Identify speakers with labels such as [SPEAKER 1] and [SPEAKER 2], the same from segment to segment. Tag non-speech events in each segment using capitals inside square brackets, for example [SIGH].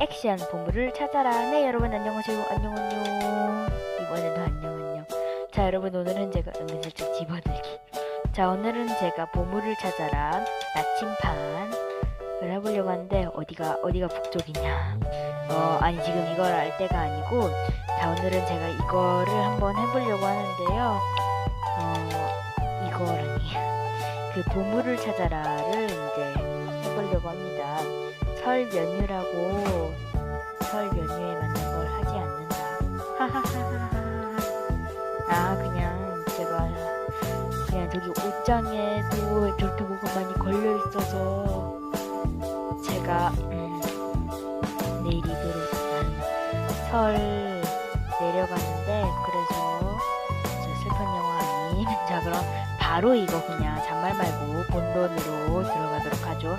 [SPEAKER 1] 액션 보물을 찾아라. 네 여러분 안녕하세요. 안녕 안녕. 이번에도 안녕 안녕. 자 여러분 오늘은 제가 은근슬쩍 집어들기. 자 오늘은 제가 보물을 찾아라 나침판을 해보려고 하는데 어디가 어디가 북쪽이냐. 어 아니 지금 이걸 알 때가 아니고 자 오늘은 제가 이거를 한번 해보려고 하는데요. 어 이거라니 그 보물을 찾아라를 이제 해보려고 합니다. 설 연휴라고 설 연휴에 맞는 걸 하지 않는다. 하하하하. 아 그냥 제가 그냥 저기 옷장에도 저렇게 뭐가 많이 걸려 있어서 제가 음, 내일이 그렇단 설 내려가는데 그래서 저 슬픈 영화 아닌 [LAUGHS] 자 그럼 바로 이거 그냥 잔말 말고 본론으로 들어가도록 하죠.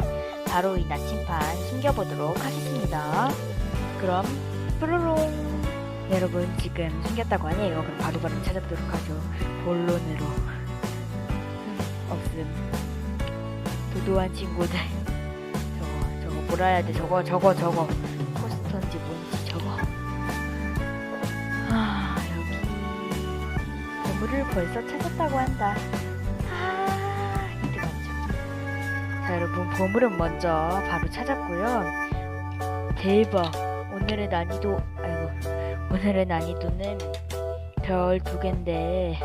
[SPEAKER 1] 바로 이 나침판 숨겨보도록 하겠습니다. 그럼 뾰로롱 여러분 지금 숨겼다고 아니에요. 그럼 바로 바로 찾아보도록 하죠. 본론으로 음, 없음. 도도한 친구들 저거 저거 뭐라 해야 돼? 저거 저거 저거 포스터인지 뭔지 저거 아 여기 보물을 벌써 찾았다고 한다. 보물은 먼저 바로 찾았고요. 대박. 오늘의 난이도 아이고 오늘의 난이도는 별 두 개인데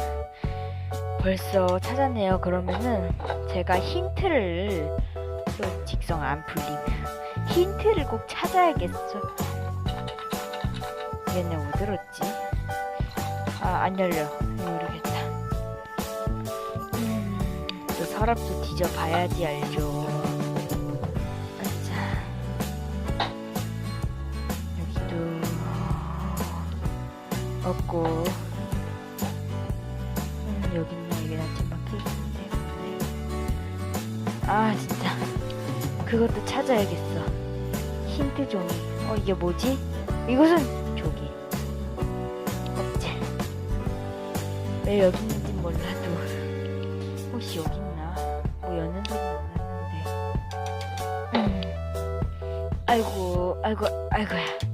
[SPEAKER 1] 벌써 찾았네요. 그러면은 제가 힌트를 또 직성 안 풀림. 힌트를 꼭 찾아야겠어. 얘네 뭐 들었지? 아 안 열려. 모르겠다. 음, 또 서랍도 뒤져봐야지 알죠. 없고, 음, 여기 있네. 이게 나침반 케이스인데. 아, 진짜. 그것도 찾아야겠어. 힌트 종이. 어, 이게 뭐지? 이것은 조기. 없지. 왜 여기 있는지 몰라도. 혹시 여기 있나? 뭐 여는 소리는 안 났는데. 음. 아이고, 아이고, 아이고야.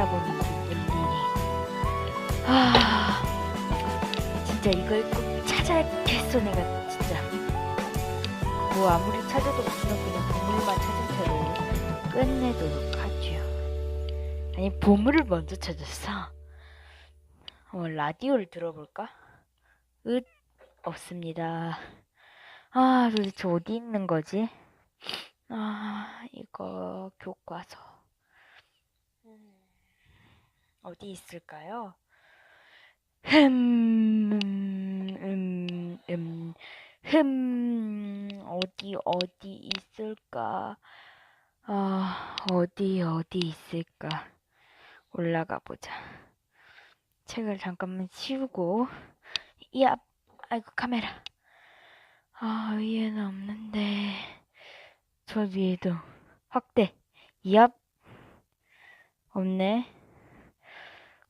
[SPEAKER 1] 찾아보니 일일이. 아, 진짜 이걸 꼭 찾아야겠어, 내가 진짜. 뭐 아무리 찾아도 없으면 그냥 보물만 찾은 채로 끝내도록 하죠. 아니 보물을 먼저 찾았어. 어, 라디오를 들어볼까? 으 없습니다. 아 도대체 어디 있는 거지? 아 이거 교과서 음, 어디 있을까요? 흠, 음, 음, 흠, 어디, 어디 있을까? 아, 어디, 어디 있을까? 올라가 보자. 책을 잠깐만 치우고, 야, 아이고, 카메라. 아, 위에는 없는데, 저 위에도 확대. 얍, 없네.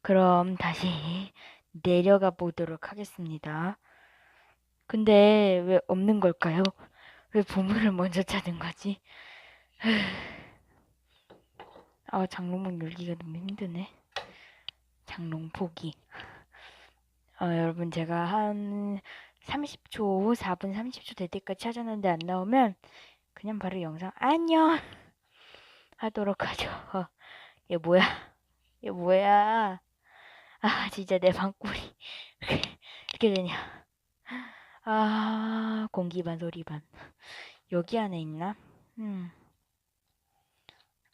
[SPEAKER 1] 그럼 다시 내려가 보도록 하겠습니다. 근데 왜 없는 걸까요? 왜 보물을 먼저 찾은 거지? [SIGHS] 아, 장롱문 열기가 너무 힘드네. 장롱 포기. 아, 여러분 제가 한 30초, 4분 30초 될 때까지 찾았는데 안 나오면 그냥 바로 영상 안녕 하도록 하죠. [LAUGHS] 얘 뭐야? 얘 뭐야? 아, 진짜 내 방꿀이 [LAUGHS] 이렇게 되냐? 아, 공기 반 소리 반. 여기 안에 있나? 음.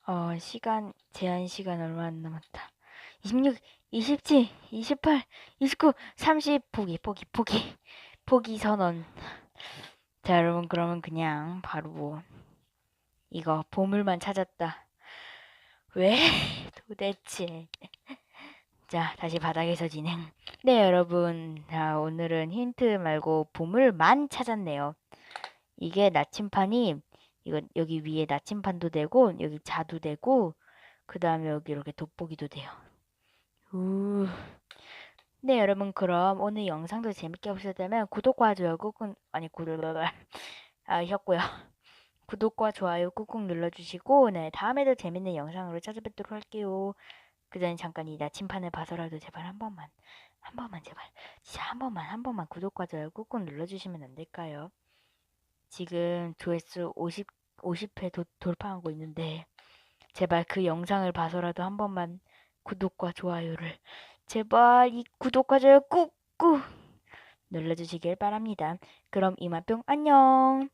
[SPEAKER 1] 어, 시간, 제한 시간 얼마 안 남았다. 26, 27, 28, 29, 30, 포기, 포기, 포기. 포기 선언. 자, 여러분, 그러면 그냥 바로 이거 보물만 찾았다. 왜 [LAUGHS] 도대체. 자, 다시 바닥에서 진행. 네, 여러분. 자, 오늘은 힌트 말고 보물만 찾았네요. 이게 나침판이 이거 여기 위에 나침판도 되고 여기 자도 되고 그 다음에 여기 이렇게 돋보기도 돼요. 우 네, 여러분, 그럼 오늘 영상도 재밌게 보셨다면 구독과 좋아요 꾹꾹, 아니, 구독, 아, 혔고요. 구독과 좋아요 꾹꾹 눌러주시고, 네, 다음에도 재밌는 영상으로 찾아뵙도록 할게요. 그 전에 잠깐 이 나침판을 봐서라도 제발 한 번만, 한 번만 제발, 진짜 한 번만, 한 번만 구독과 좋아요 꾹꾹 눌러주시면 안 될까요? 지금 조회수 50, 50회 도, 돌파하고 있는데, 제발 그 영상을 봐서라도 한 번만 구독과 좋아요를 제발 이 구독과 좋아요 꾹꾹 눌러주시길 바랍니다. 그럼 이만 뿅 안녕.